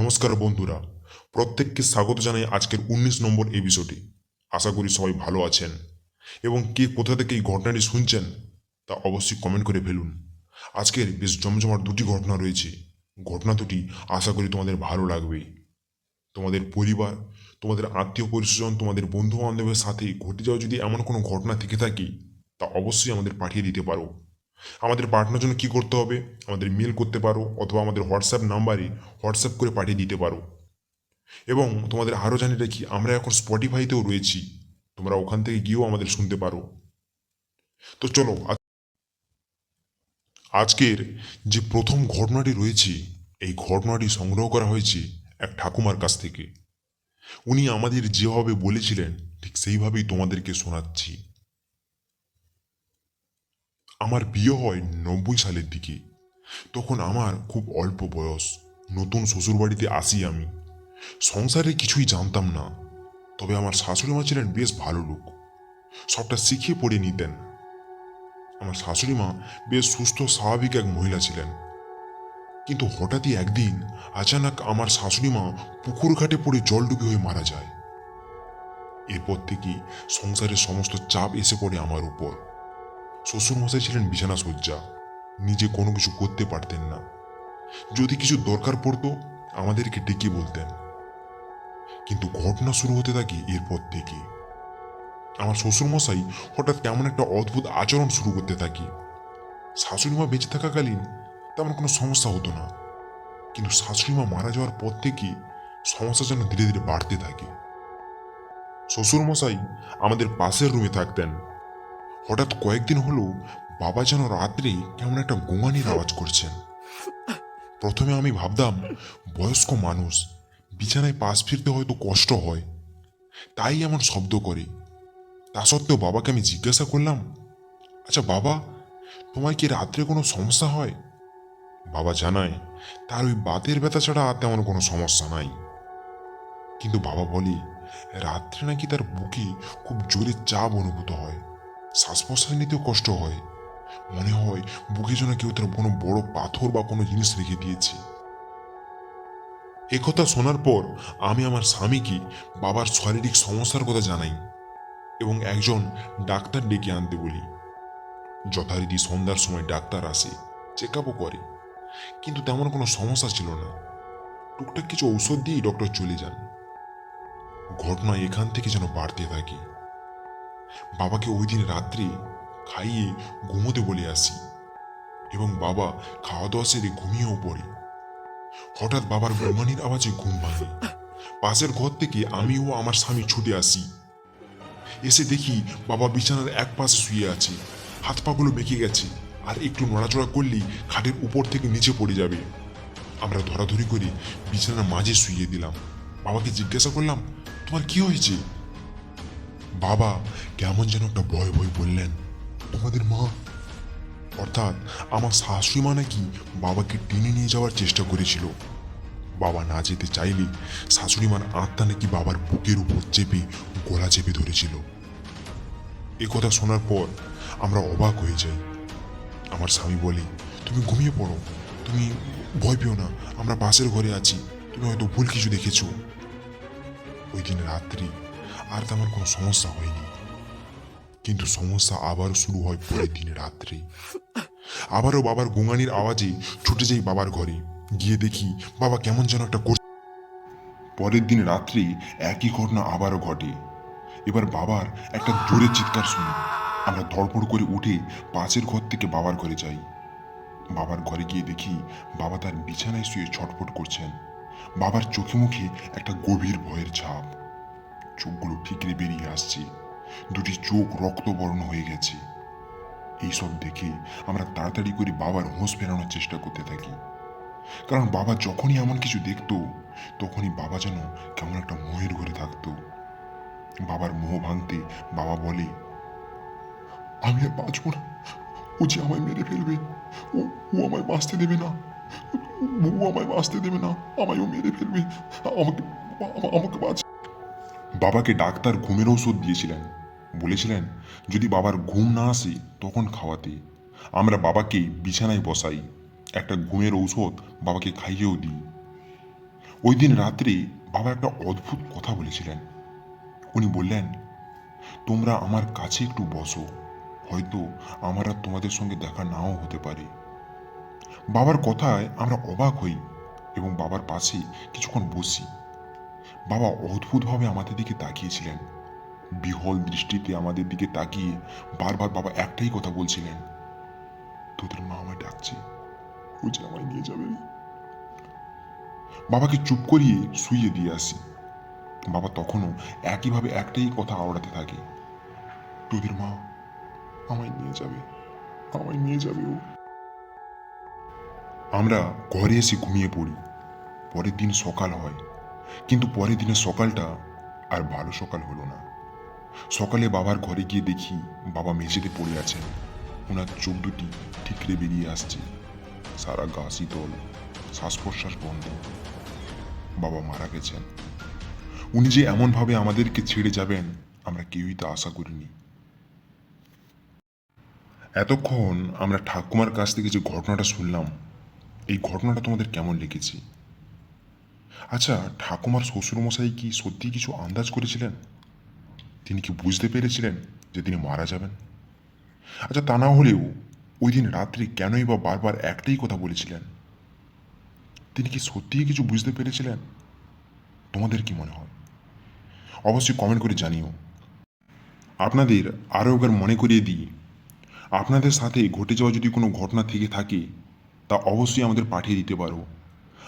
নমস্কার বন্ধুরা, প্রত্যেককে স্বাগত জানাই আজকের উনিশ নম্বর এপিসোডে আশা করি সবাই ভালো আছেন। এবং কে কোথা থেকে এই ঘটনাটি শুনছেন, তা অবশ্যই কমেন্ট করে ফেলুন। আজকের বেশ জমজমাট দুটি ঘটনা রয়েছে। ঘটনা দুটি আশা করি তোমাদের ভালো লাগবে। তোমাদের পরিবার, তোমাদের আত্মীয় পরিস্বজন, তোমাদের বন্ধু বান্ধবের সাথে ঘটে যাওয়া যদি এমন কোনো ঘটনা থেকে থাকে, তা অবশ্যই আমাদের পাঠিয়ে দিতে পারো। আমাদের পাঠানোর জন্য কি করতে হবে? আমাদের মেল করতে পারো অথবা আমাদের হোয়াটসঅ্যাপ নাম্বারে হোয়াটসঅ্যাপ করে পাঠিয়ে দিতে পারো। এবং তোমাদের আরও জানি রাখি, আমরা এখন স্পটিফাইতেও রয়েছি। তোমরা ওখান থেকে গিয়েও আমাদের শুনতে পারো। তো চলো আজকের যে প্রথম ঘটনাটি রয়েছে, এই ঘটনাটি সংগ্রহ করা হয়েছে এক ঠাকুমার কাছ থেকে। উনি আমাদের যেভাবে বলেছিলেন, ঠিক সেইভাবেই তোমাদেরকে শোনাচ্ছি। আমার বিয়ে হয় নব্বই সালের দিকে। তখন আমার খুব অল্প বয়স। নতুন শ্বশুরবাড়িতে আসি আমি। সংসারে কিছুই জানতাম না। তবে আমার শাশুড়ি মা ছিলেন বেশ ভালো লোক। সবটা শিখিয়ে পড়ে নিতেন। আমার শাশুড়ি মা বেশ সুস্থ, স্বাভাবিক এক মহিলা ছিলেন। কিন্তু হঠাৎই একদিন আচানক আমার শাশুড়ি মা পুকুর ঘাটে পড়ে জলডুবি হয়ে মারা যায়। এরপর থেকে সংসারের সমস্ত চাপ এসে পড়ে আমার উপর। শ্বশুরমশাই ছিলেন বিছানা শয্যা। নিজে কোনো কিছু করতে পারতেন না। যদি কিছু দরকার পড়তো, আমাদেরকে ডেকে বলতেন। কিন্তু ঘটনা শুরু হতে থাকে এরপর থেকে। আমার শ্বশুরমশাই হঠাৎ কেমন একটা অদ্ভুত আচরণ শুরু করতে থাকে। শাশুড়িমা বেঁচে থাকাকালীন তেমন কোনো সমস্যা হতো না। কিন্তু শাশুড়িমা মারা যাওয়ার পর থেকে সমস্যা যেন ধীরে ধীরে বাড়তে থাকে। শ্বশুরমশাই আমাদের পাশের রুমে থাকতেন। হঠাৎ কয়েকদিন হলো বাবা যেন রাত্রে কেমন একটা গোঙানির আওয়াজ করছেন। প্রথমে আমি ভাবতাম, বয়স্ক মানুষ, বিছানায় পাশ ফিরতে হয়তো কষ্ট হয়। তাই এমন শব্দ করে। তা সত্ত্বেও বাবাকে আমি জিজ্ঞাসা করলাম আচ্ছা বাবা তোমার কি রাত্রে কোনো সমস্যা হয়? বাবা জানায়, তার ওই বাতের ব্যথা ছাড়া আর তেমন কোনো সমস্যা নাই। কিন্তু বাবা বলে, রাত্রে নাকি তার বুকে খুব জোরে চাপ অনুভূত হয়। শ্বাস প্রশ্বাস নিতেও কষ্ট হয়। মনে হয় বুকে যেন কেউ তার কোনো বড় পাথর বা কোনো জিনিস রেখে দিয়েছে। একথা শোনার পর আমি আমার স্বামীকে বাবার শারীরিক সমস্যার কথা জানাই এবং একজন ডাক্তার ডেকে আনতে বলি। যথারীতি সন্ধ্যার সময় ডাক্তার আসে চেক আপও করে। কিন্তু তেমন কোনো সমস্যা ছিল না। টুকটাক কিছু ঔষধ দিয়েই ডক্টর চলে যান। ঘটনা এখান থেকে যেন বাড়তে থাকে। বাবাকে ওই দিন রাত্রে খাইয়ে ঘুমোতে বলে আসি এবং বাবা খাওয়া দাওয়া সেরে ঘুমিয়েও পড়ে। হঠাৎ বাবার ঘুমানির আওয়াজে ঘুম ভাঙে। পাশের ঘর থেকে আমি ও আমার স্বামী ছুটে আসি। এসে দেখি বাবা বিছানার এক পাশে শুয়ে আছে, হাত পাগুলো বেঁকে গেছে আর একটু নড়াচড়া করলেই খাটের উপর থেকে নিচে পড়ে যাবে। আমরা ধরাধরি করে বিছানার মাঝে শুয়ে দিলাম। বাবাকে জিজ্ঞাসা করলাম, তোমার কি হয়েছে? বাবা, কেমন যেন একটা ভয় ভয় বললেন। তোমাদের মা? অর্থাৎ আমার শাশুড়ি মা নাকি বাবাকে টেনে নিয়ে যাওয়ার চেষ্টা করেছিল। বাবা না যেতে চাইলে শাশুড়ি মার আত্মা নাকি বাবার বুকের উপর চেপে, গলা চেপে ধরেছিল। এ কথা শোনার পর আমরা অবাক হয়ে যাই। আমার স্বামী বলে, তুমি ঘুমিয়ে পড়ো। তুমি ভয় পেও না। আমরা পাশের ঘরে আছি। তুমি হয়তো ভুল কিছু দেখেছ। ওই দিন রাত্রি আর তেমন কোনো সমস্যা হয়নি। কিন্তু সমস্যা আবারও শুরু হয় পরের দিন রাত্রে। আবারও বাবার গোঙানির আওয়াজে ছুটে যাই বাবার ঘরে। গিয়ে দেখি বাবা কেমন যেন একটা কর পরের দিন রাত্রে একই ঘটনা আবারও ঘটে। এবার বাবার একটা জোরে চিৎকার শুনি। আমরা ধড়পড় করে উঠে পাশের ঘর থেকে বাবার ঘরে যাই। বাবার ঘরে গিয়ে দেখি বাবা তার বিছানায় শুয়ে ছটফট করছেন। বাবার চোখে মুখে একটা গভীর ভয়ের ছাপ। চোখগুলো ঠিকরে বেরিয়ে আসছে। দুটি চোখ রক্তবর্ণ হয়ে গেছে। এইসব দেখে আমরা তাড়াতাড়ি করে বাবার হোঁশ ফেরানোর চেষ্টা করতে থাকি। কারণ বাবা যখনই এমন কিছু দেখতো, তখনই বাবা যেন কেমন একটা মোহের ঘরে থাকতো। বাবার মোহ ভাঙতে বাবা বলে, আমি আর বাঁচব না। ও যে আমায় মেরে ফেলবে, ও ও আমায় বাঁচতে দেবে না। ও আমায় বাঁচতে দেবে না আমায় ও মেরে ফেলবে। আমাকে আমাকে বাঁচ বাবাকে ডাক্তার ঘুমের ঔষধ দিয়েছিলেন। বলেছিলেন, যদি বাবার ঘুম না আসে, তখন খাওয়াতে। আমরা বাবাকে বিছানায় বসাই। একটা ঘুমের ঔষধ বাবাকে খাইয়েও দিই। ওই দিন রাত্রে বাবা একটা অদ্ভুত কথা বলেছিলেন। উনি বললেন, তোমরা আমার কাছে একটু বসো। হয়তো আমার আর তোমাদের সঙ্গে দেখা নাও হতে পারে। বাবার কথায় আমরা অবাক হই এবং বাবার পাশে কিছুক্ষণ বসি। বাবা অদ্ভুতভাবে আমাদের দিকে তাকিয়েছিলেন। বিহল দৃষ্টিতে আমাদের দিকে তাকিয়ে বারবার বাবা একটাই কথা বলছিলেন, তোদের মা আমায় ডাকছে, ও যে আমায় নিয়ে যাবে বাবাকে চুপ করিয়ে শুইয়ে দিয়ে আসি। বাবা তখনও একইভাবে একটাই কথা আওড়াতে থাকে, তোদের মা আমায় নিয়ে যাবে, আমায় নিয়ে যাবে ও। আমরা ঘরে এসে ঘুমিয়ে পড়ি। পরের দিন সকাল হয়। কিন্তু পরের দিনের সকালটা আর ভালো সকাল হলো না। সকালে বাবার ঘরে গিয়ে দেখি বাবা মেঝেতে পড়ে আছেন। ওনার চোখ দুটি ঠিকরে বেরিয়ে আসছে। সারা গা শীতল শ্বাস প্রশ্বাস বন্ধ। বাবা মারা গেছেন। উনি যে এমনভাবে আমাদেরকে ছেড়ে যাবেন, আমরা কেউই তা আশা করিনি। এতক্ষণ আমরা ঠাকুমার কাছ থেকে যে ঘটনাটা শুনলাম, এই ঘটনাটা তোমাদের কেমন লেগেছে? আচ্ছা ঠাকুমার শ্বশুরমশাই কি সত্যি কিছু আন্দাজ করেছিলেন? তিনি কি বুঝতে পেরেছিলেন যে তিনি মারা যাবেন? আচ্ছা তা না হলেও ওই দিন রাত্রে কেনই বা বারবার একটাই কথা বলেছিলেন? তিনি কি সত্যিই কিছু বুঝতে পেরেছিলেন? তোমাদের কি মনে হয়? অবশ্যই কমেন্ট করে জানিও। আপনাদের আরও একবার মনে করিয়ে দিই, আপনাদের সাথে ঘটে যাওয়া যদি কোনো ঘটনা থেকে থাকে, তা অবশ্যই আমাদের পাঠিয়ে দিতে পারো।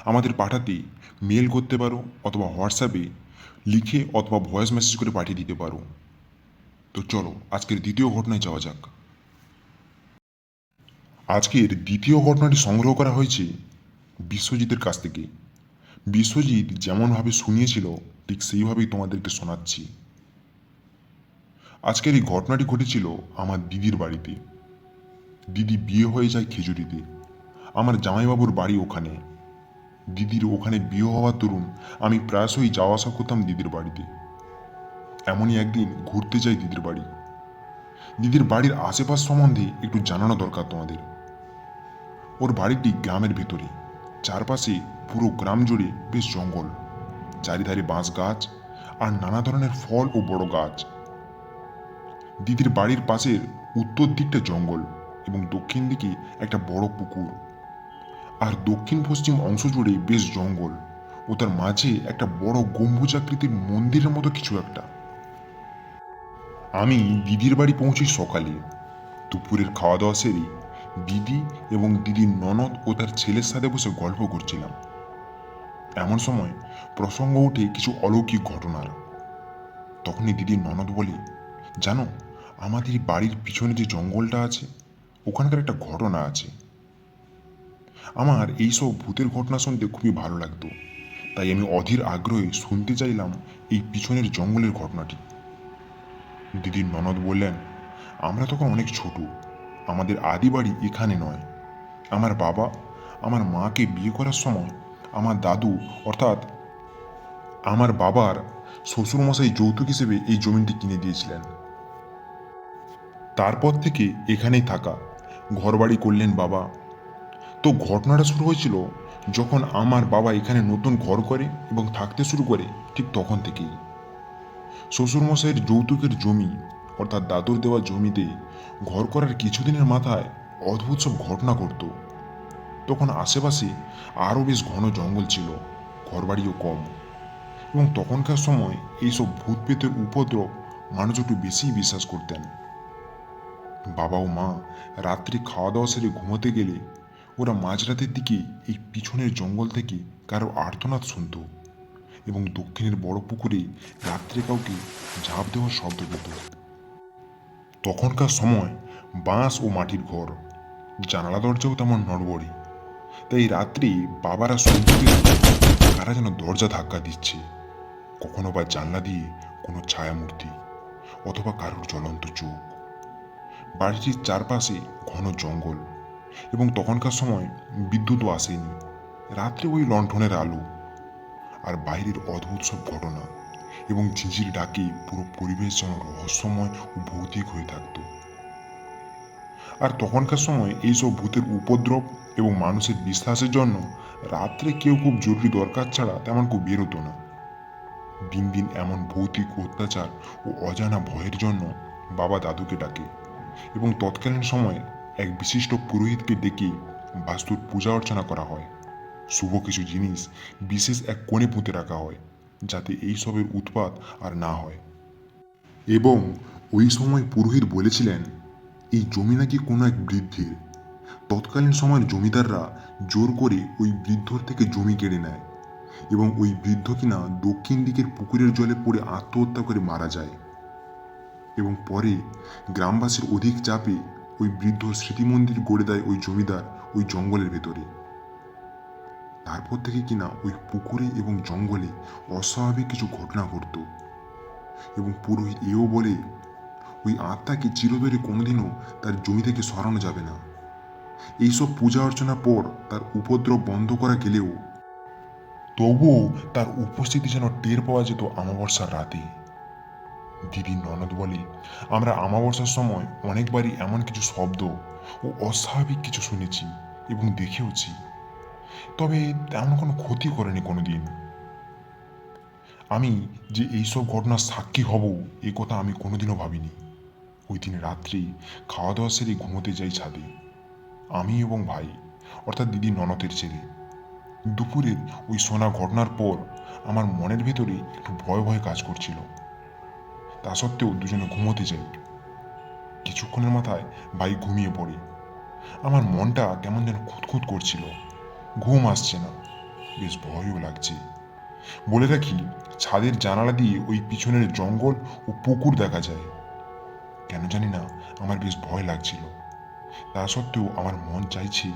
আমাদের পাঠাতে মেল করতে পারো অথবা হোয়াটসঅ্যাপে লিখে অথবা ভয়েস মেসেজ করে পাঠিয়ে দিতে পারো। তো চলো, আজকের দ্বিতীয় ঘটনায় যাওয়া যাক। আজকের দ্বিতীয় ঘটনাটি সংগ্রহ করা হয়েছে বিশ্বজিতের কাছ থেকে। বিশ্বজিৎ যেমনভাবে শুনিয়েছিল, ঠিক সেইভাবেই তোমাদেরকে শোনাচ্ছি। আজকের এই ঘটনাটি ঘটেছিল আমার দিদির বাড়িতে। দিদি বিয়ে হয়ে যায় খেজুরিতে। আমার জামাইবাবুর বাড়ি ওখানে। দিদির ওখানে বিয়ে হওয়ার দরুন আমি প্রায়শই যাওয়া আসা করতাম দিদির বাড়িতে। এমনই একদিন ঘুরতে যাই দিদির বাড়ি। দিদির বাড়ির আশেপাশ সম্বন্ধে একটু জানানো দরকার তোমাদের। ওর বাড়িটি গ্রামের ভেতরে, চারপাশে পুরো গ্রাম জুড়ে বেশ জঙ্গল। চারিধারে বাঁশ গাছ আর নানা ধরনের ফল ও বড় গাছ। দিদির বাড়ির পাশের উত্তর দিকটা জঙ্গল এবং দক্ষিণ দিকে একটা বড় পুকুর। আর দক্ষিণ পশ্চিম অংশ জুড়ে বেশ জঙ্গল ও তার মাঝে একটা বড় গম্বুজাকৃতির মন্দিরের মতো কিছু একটা। আমি দিদির বাড়ি পৌঁছি সকালে। দুপুরের খাওয়া দাওয়া সেরে দিদি এবং দিদির ননদ ও তার ছেলের সাথে বসে গল্প করছিলাম। এমন সময় প্রসঙ্গ ওঠে কিছু অলৌকিক ঘটনার। তখনই দিদির ননদ বলে, জানো, আমাদের বাড়ির পিছনে যে জঙ্গলটা আছে, ওখানকার একটা ঘটনা আছে। আমার এইসব ভূতের ঘটনা শুনতে খুবই ভালো লাগতো। তাই আমি অধীর আগ্রহে শুনতে চাইলাম এই পিছনের জঙ্গলের ঘটনাটি। দিদির ননদ বললেন, আমরা তখন অনেক ছোট। আমাদের আদি বাড়ি এখানে নয়। আমার বাবা আমার মাকে বিয়ে করার সময় আমার দাদু অর্থাৎ আমার বাবার শ্বশুরমশাই যৌতুক হিসেবে এই জমিটি কিনে দিয়েছিলেন। তারপর থেকে এখানেই থাকা। ঘরবাড়ি করলেন বাবা। তো ঘটনাটা শুরু হয়েছিল যখন আমার বাবা এখানে নতুন ঘর করে এবং থাকতে শুরু করে ঠিক তখন থেকেই। শ্বশুরমশাইয়ের যৌতুকের জমি, অর্থাৎ দাদুর দেওয়া জমিতে ঘর করার কিছুদিনের মাথায় অদ্ভুত সব ঘটনা ঘটত। তখন আশেপাশে আরও বেশ ঘন জঙ্গল ছিল, ঘরবাড়িও কম। এবং তখনকার সময় এইসব ভূত পেতের উপদ্রব মানুষ একটু বেশিই বিশ্বাস করতেন। বাবা ও মা রাত্রি খাওয়া দাওয়া সেরে ঘুমোতে গেলে ওরা মাঝরাতের দিকে এই পিছনের জঙ্গল থেকে কারও আর্তনাদ শুনত এবং দক্ষিণের বড় পুকুরে রাত্রে কাউকে ঝাঁপ দেওয়ার শব্দ পেত তখনকার সময় বাঁশ ও মাটির ঘর, জানালা দরজাও তেমন নড়বড়ে। তাই রাত্রি বাবারা শুনতে পেত কারা যেন দরজা ধাক্কা দিচ্ছে, কখনো বা জানলা দিয়ে কোনো ছায়ামূর্তি অথবা কারোর জ্বলন্ত চোখ। বাড়িটির চারপাশে ঘন জঙ্গল। এবং তখনকার সময় বিদ্যুৎও আসেনি। রাত্রে ওই লণ্ঠনের আলো আর বাইরের অদ্ভুত সব ঘটনা এবং ঝিঝির ডাকে পুরো পরিবেশ যেন রহস্যময় ও ভৌতিক হয়ে থাকত। আর তখনকার সময় এইসব ভূতের উপদ্রব এবং মানুষের বিশ্বাসের জন্য রাত্রে কেউ খুব জরুরি দরকার ছাড়া তেমন কেউ বেরোতো না। দিন দিন এমন ভৌতিক অত্যাচার ও অজানা ভয়ের জন্য বাবা দাদুকে ডাকে এবং তৎকালীন সময়ে এক বিশিষ্ট পুরোহিতকে ডেকে বাস্তুর পূজা অর্চনা করা হয়। শুভ কিছু জিনিস বিশেষ এক কোণে পুঁতে রাখা হয়, যাতে এই সবের উৎপাত আর না হয়। এবং ওই সময় পুরোহিত বলেছিলেন, এই জমি নাকি কোনো এক বৃদ্ধির। তৎকালীন সময়ের জমিদাররা জোর করে ওই বৃদ্ধর থেকে জমি কেড়ে নেয় এবং ওই বৃদ্ধ কিনা দক্ষিণ দিকের পুকুরের জলে পড়ে আত্মহত্যা করে মারা যায়। এবং পরে গ্রামবাসীর অধিক চাপে ওই বৃদ্ধ স্মৃতিমন্দির গড়ে দেয় ওই জমিদার ওই জঙ্গলের ভেতরে। তারপর থেকে কিনা ওই পুকুরে এবং জঙ্গলে অস্বাভাবিক কিছু ঘটনা ঘটত। এবং পুরোহিত এও বলে, ওই আত্মাকে চিরতরে কোনোদিনও তার জমি থেকে সরানো যাবে না। এইসব পূজা অর্চনার পর তার উপদ্রব বন্ধ করা গেলেও তবুও তার উপস্থিতি যেন টের পাওয়া যেত আমাবস্যার রাতে। দিদি ননদ বলে, আমরা আমাবস্যার সময় অনেকবারই এমন কিছু শব্দ ও অস্বাভাবিক কিছু শুনেছি এবং দেখেওছি। তবে তেমন কোনো ক্ষতি করেনি কোনোদিন। আমি যে এইসব ঘটনার সাক্ষী হব, এ কথা আমি কোনোদিনও ভাবিনি। ওই দিন রাত্রি খাওয়া দাওয়া সেরে ঘুমোতে যাই ছাদে। আমি এবং ভাই, অর্থাৎ দিদি ননদের ছেলে। দুপুরের ওই শোনা ঘটনার পর আমার মনের ভেতরে একটু ভয় ভয় কাজ করছিল। তা সত্ত্বেও দুজনে ঘুমোতে যাই। কিছুক্ষণের মাথায় ভাই ঘুমিয়ে পড়ে। আমার মনটা কেমন যেন খুঁতখুত করছিল। ঘুম আসছে না। বেশ ভয়ও লাগছে। বলে রাখি, ছাদের জানালা দিয়ে ওই পিছনের জঙ্গল ও পুকুর দেখা যায়। কেন জানি না, আমার বেশ ভয় লাগছিল। তা সত্ত্বেও আমার মন চাইছে,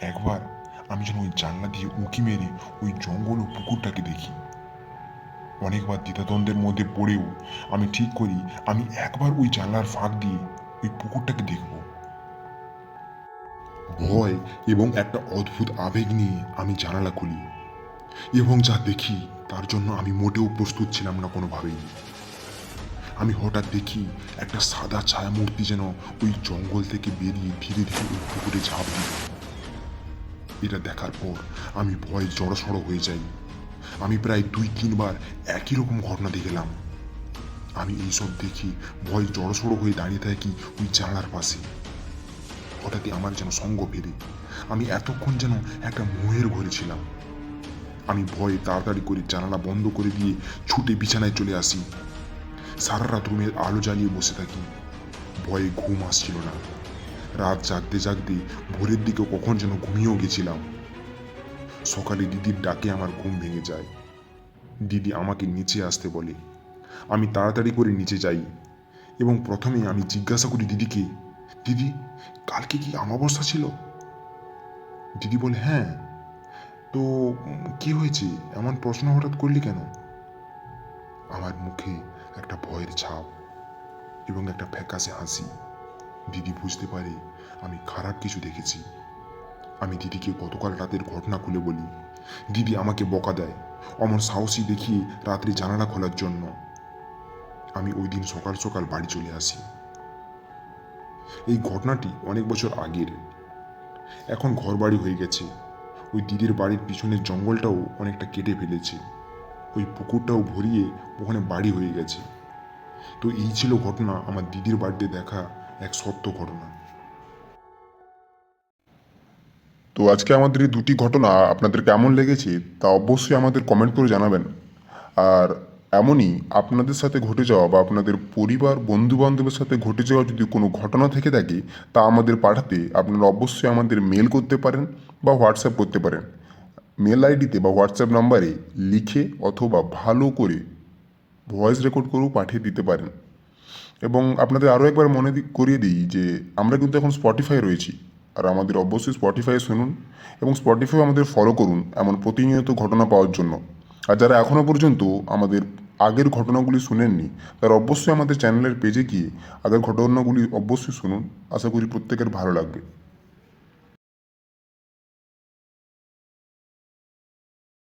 একবার আমি যেন ওই জানলা দিয়ে উঁকি মেরে ওই জঙ্গল ও পুকুরটাকে দেখি। অনেকবার দ্বিধাদ্বন্দ্বের মধ্যে পড়েও আমি ঠিক করি, আমি একবার ওই জানলার ফাঁক দিয়ে ওই পুকুরটাকে দেখব। ভয় এবং একটা অদ্ভুত আবেগ নিয়ে আমি জানালা খুলি এবং যা দেখি তার জন্য আমি মোটেও প্রস্তুত ছিলাম না কোনোভাবেই। আমি হঠাৎ দেখি একটা সাদা ছায়ামূর্তি যেন ওই জঙ্গল থেকে বেরিয়ে ধীরে ধীরে ওই পুকুরে ঝাঁপ দিল। এটা দেখার পর আমি ভয় জড়সড় হয়ে যাই। আমি প্রায় দুই, তিনবার একই রকম ঘটনা দেখলাম আমি এইসব দেখি, ভয় জড়সড় হয়ে দাঁড়িয়ে থাকি ওই জানলার পাশে। হঠাৎই আমার যেন সঙ্গ ফেরে। আমি এতক্ষণ যেন একটা মোহের ঘরে ছিলাম। আমি ভয়ে তাড়াতাড়ি করে জানালা বন্ধ করে দিয়ে ছুটে বিছানায় চলে আসি। সারা রাত রুমের আলো জ্বালিয়ে বসে থাকি। ভয়ে ঘুম আসছিল না। রাত জাগতে জাগতে ভোরের দিকে কখন যেন ঘুমিয়েও গেছিলাম। সকালে দিদির ডাকে আমার ঘুম ভেঙে যায়। দিদি আমাকে নিচে আসতে বলে, আমি তাড়াতাড়ি করে নিচে যাই। এবং প্রথমে আমি জিজ্ঞাসা করি দিদিকে, দিদি, কালকে কি আমাবস্যা ছিল? দিদি বলে হ্যাঁ। তো কি হয়েছে? এমন প্রশ্ন হঠাৎ করলি কেন? আমার মুখে একটা ভয়ের ছাপ এবং একটা ফ্যাকাশে হাসি। দিদি বুঝতে পারে আমি খারাপ কিছু দেখেছি। আমি দিদিকে গতকাল রাতের ঘটনা খুলে বলি। দিদি আমাকে বকা দেয়। অমন সাহসী দেখিয়ে রাত্রি জানালা খোলার জন্য। আমি ওই দিন সকাল সকাল বাড়ি চলে আসি। এই ঘটনাটি অনেক বছর আগের। এখন ঘর বাড়ি হয়ে গেছে। ওই দিদির বাড়ির পিছনের জঙ্গলটাও অনেকটা কেটে ফেলেছে। ওই পুকুরটাও ভরিয়ে ওখানে বাড়ি হয়ে গেছে। তো এই ছিল ঘটনা আমার দিদির বাড়িতে দেখা এক সত্য ঘটনা। তো আজকে আমাদের এই দুটি ঘটনা আপনাদের কেমন লেগেছে তা অবশ্যই আমাদের কমেন্ট করে জানাবেন। আর এমনই আপনাদের সাথে ঘটে যাওয়া বা আপনাদের পরিবার বন্ধু বান্ধবের সাথে ঘটে যাওয়া যদি কোনো ঘটনা থেকে থাকে, তা আমাদের পাঠাতে আপনারা অবশ্যই আমাদের মেল করতে পারেন বা হোয়াটসঅ্যাপ করতে পারেন। মেল আইডিতে বা হোয়াটসঅ্যাপ নাম্বারে লিখে অথবা ভালো করে ভয়েস রেকর্ড করেও পাঠিয়ে দিতে পারেন। এবং আপনাদের আরও একবার মনে করিয়ে দিই যে আমরা কিন্তু এখন স্পটিফাই রয়েছি। আর আমাদের অবশ্যই স্পটিফাই শুনুন এবং স্পটিফাই আমাদের ফলো করুন এমন প্রতিনিয়ত ঘটনা পাওয়ার জন্য। আর যারা এখনও পর্যন্ত আমাদের আগের ঘটনাগুলি শুনেননি, তারা অবশ্যই আমাদের চ্যানেলের পেজে গিয়ে আগের ঘটনাগুলি অবশ্যই শুনুন। আশা করি প্রত্যেকের ভালো লাগবে।